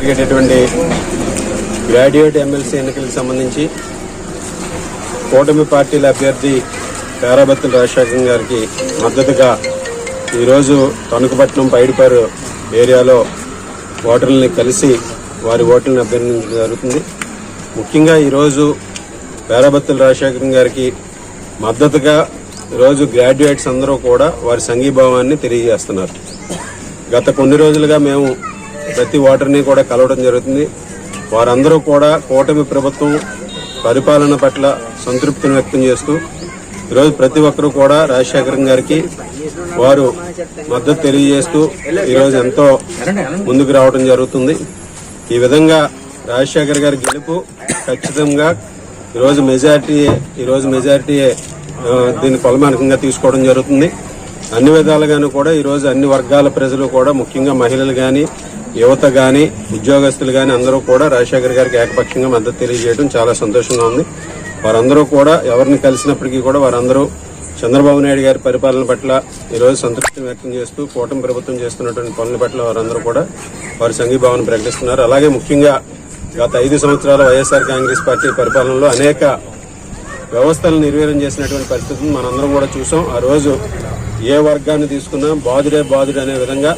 జరిగేటటువంటి graduate MLC ఎన్నికలకు సంబంధించి కూటమి పార్టీల అభ్యర్థి పేరాబత్తుల రాజశేఖరం గారికి మద్దతుగా ఈరోజు తణుకుపట్నం పైడిపారు ఏరియాలో ఓటర్లని కలిసి వారి ఓట్లను అభ్యర్థించడం జరుగుతుంది. ముఖ్యంగా ఈరోజు పేరాబత్తుల రాజశేఖరం గారికి మద్దతుగా ఈరోజు గ్రాడ్యుయేట్స్ అందరూ కూడా వారి సంఘీభావాన్ని తెలియజేస్తున్నారు. గత కొన్ని రోజులుగా మేము ప్రతి ఓటర్ని కూడా కలవడం జరుగుతుంది. వారందరూ కూడా కూటమి ప్రభుత్వం పరిపాలన పట్ల సంతృప్తిని వ్యక్తం చేస్తూ ఈరోజు ప్రతి ఒక్కరూ కూడా రాజశేఖరం గారికి వారు మద్దతు తెలియజేస్తూ ఈరోజు ఎంతో ముందుకు రావడం జరుగుతుంది. ఈ విధంగా రాజశేఖర్ గారి గెలుపు ఖచ్చితంగా ఈరోజు మెజారిటీ ఈరోజు మెజారిటీ దీన్ని కొలమానకంగా తీసుకోవడం జరుగుతుంది. అన్ని విధాలుగాను కూడా ఈరోజు అన్ని వర్గాల ప్రజలు కూడా ముఖ్యంగా మహిళలు కానీ యువత కానీ ఉద్యోగస్తులు కానీ అందరూ కూడా రాజశేఖర్ గారికి ఏకపక్షంగా మద్దతు తెలియజేయడం చాలా సంతోషంగా ఉంది. వారందరూ కూడా ఎవరిని కలిసినప్పటికీ కూడా వారందరూ చంద్రబాబు నాయుడు గారి పరిపాలన పట్ల ఈరోజు సంతృప్తిని వ్యక్తం చేస్తూ కూటమి ప్రభుత్వం చేస్తున్నటువంటి పనుల పట్ల వారందరూ కూడా వారి సంఘీభావన ప్రకటిస్తున్నారు. అలాగే ముఖ్యంగా గత ఐదు సంవత్సరాల వైఎస్ఆర్ కాంగ్రెస్ పార్టీ పరిపాలనలో అనేక వ్యవస్థలను నిర్వీర్యం చేసినటువంటి పరిస్థితిని మనందరం కూడా చూసాం. ఆ రోజు ఏ వర్గాన్ని తీసుకున్నా బాధుడే బాధుడు అనే విధంగా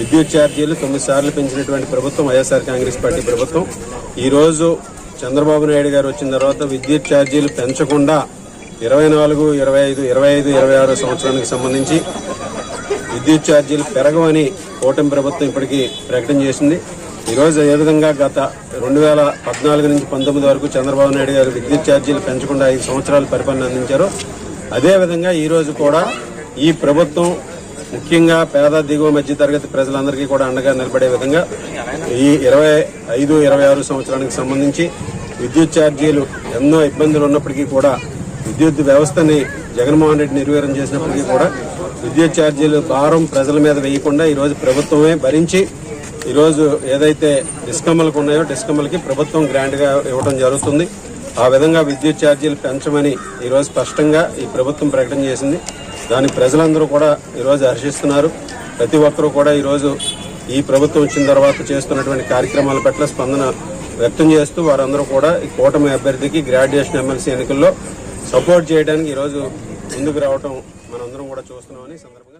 విద్యుత్ ఛార్జీలు తొమ్మిది సార్లు పెంచినటువంటి ప్రభుత్వం వైఎస్ఆర్ కాంగ్రెస్ పార్టీ ప్రభుత్వం. ఈరోజు చంద్రబాబు నాయుడు గారు వచ్చిన తర్వాత విద్యుత్ ఛార్జీలు పెంచకుండా ఇరవై నాలుగు ఇరవై ఐదు ఇరవై ఐదు ఇరవై ఆరు సంవత్సరానికి సంబంధించి విద్యుత్ ఛార్జీలు పెరగవని కూటమి ప్రభుత్వం ఇప్పటికీ ప్రకటన చేసింది. ఈరోజు ఏ విధంగా గత రెండు వేల పద్నాలుగు నుంచి పంతొమ్మిది వరకు చంద్రబాబు నాయుడు గారు విద్యుత్ ఛార్జీలు పెంచకుండా ఐదు సంవత్సరాలు పరిపాలన అందించారు అదేవిధంగా ఈరోజు కూడా ఈ ప్రభుత్వం ముఖ్యంగా పేద దిగువ మధ్య తరగతి ప్రజలందరికీ కూడా అండగా నిలబడే విధంగా ఈ ఇరవై ఐదు ఇరవై ఆరు సంవత్సరానికి సంబంధించి విద్యుత్ ఛార్జీలు ఎన్నో ఇబ్బందులు ఉన్నప్పటికీ కూడా విద్యుత్ వ్యవస్థని జగన్మోహన్ రెడ్డి నిర్వీర్యం చేసినప్పటికీ కూడా విద్యుత్ ఛార్జీలు భారం ప్రజల మీద వేయకుండా ఈరోజు ప్రభుత్వమే భరించి ఈరోజు ఏదైతే డిస్కమ్లకు ఉన్నాయో డిస్కమ్లకి ప్రభుత్వం గ్రాంట్గా ఇవ్వడం జరుగుతుంది. ఆ విధంగా విద్యుత్ ఛార్జీలు పెంచమని ఈరోజు స్పష్టంగా ఈ ప్రభుత్వం ప్రకటన చేసింది. దాని ప్రజలందరూ కూడా ఈరోజు హర్షిస్తున్నారు. ప్రతి ఒక్కరూ కూడా ఈరోజు ఈ ప్రభుత్వం వచ్చిన తర్వాత చేస్తున్నటువంటి కార్యక్రమాల పట్ల స్పందన వ్యక్తం చేస్తూ వారందరూ కూడా ఈ కూటమి అభ్యర్థికి గ్రాడ్యుయేషన్ ఎమ్మెల్సీ ఎన్నికల్లో సపోర్ట్ చేయడానికి ఈరోజు ముందుకు రావడం మనందరం కూడా చూస్తున్నామని సందర్భంగా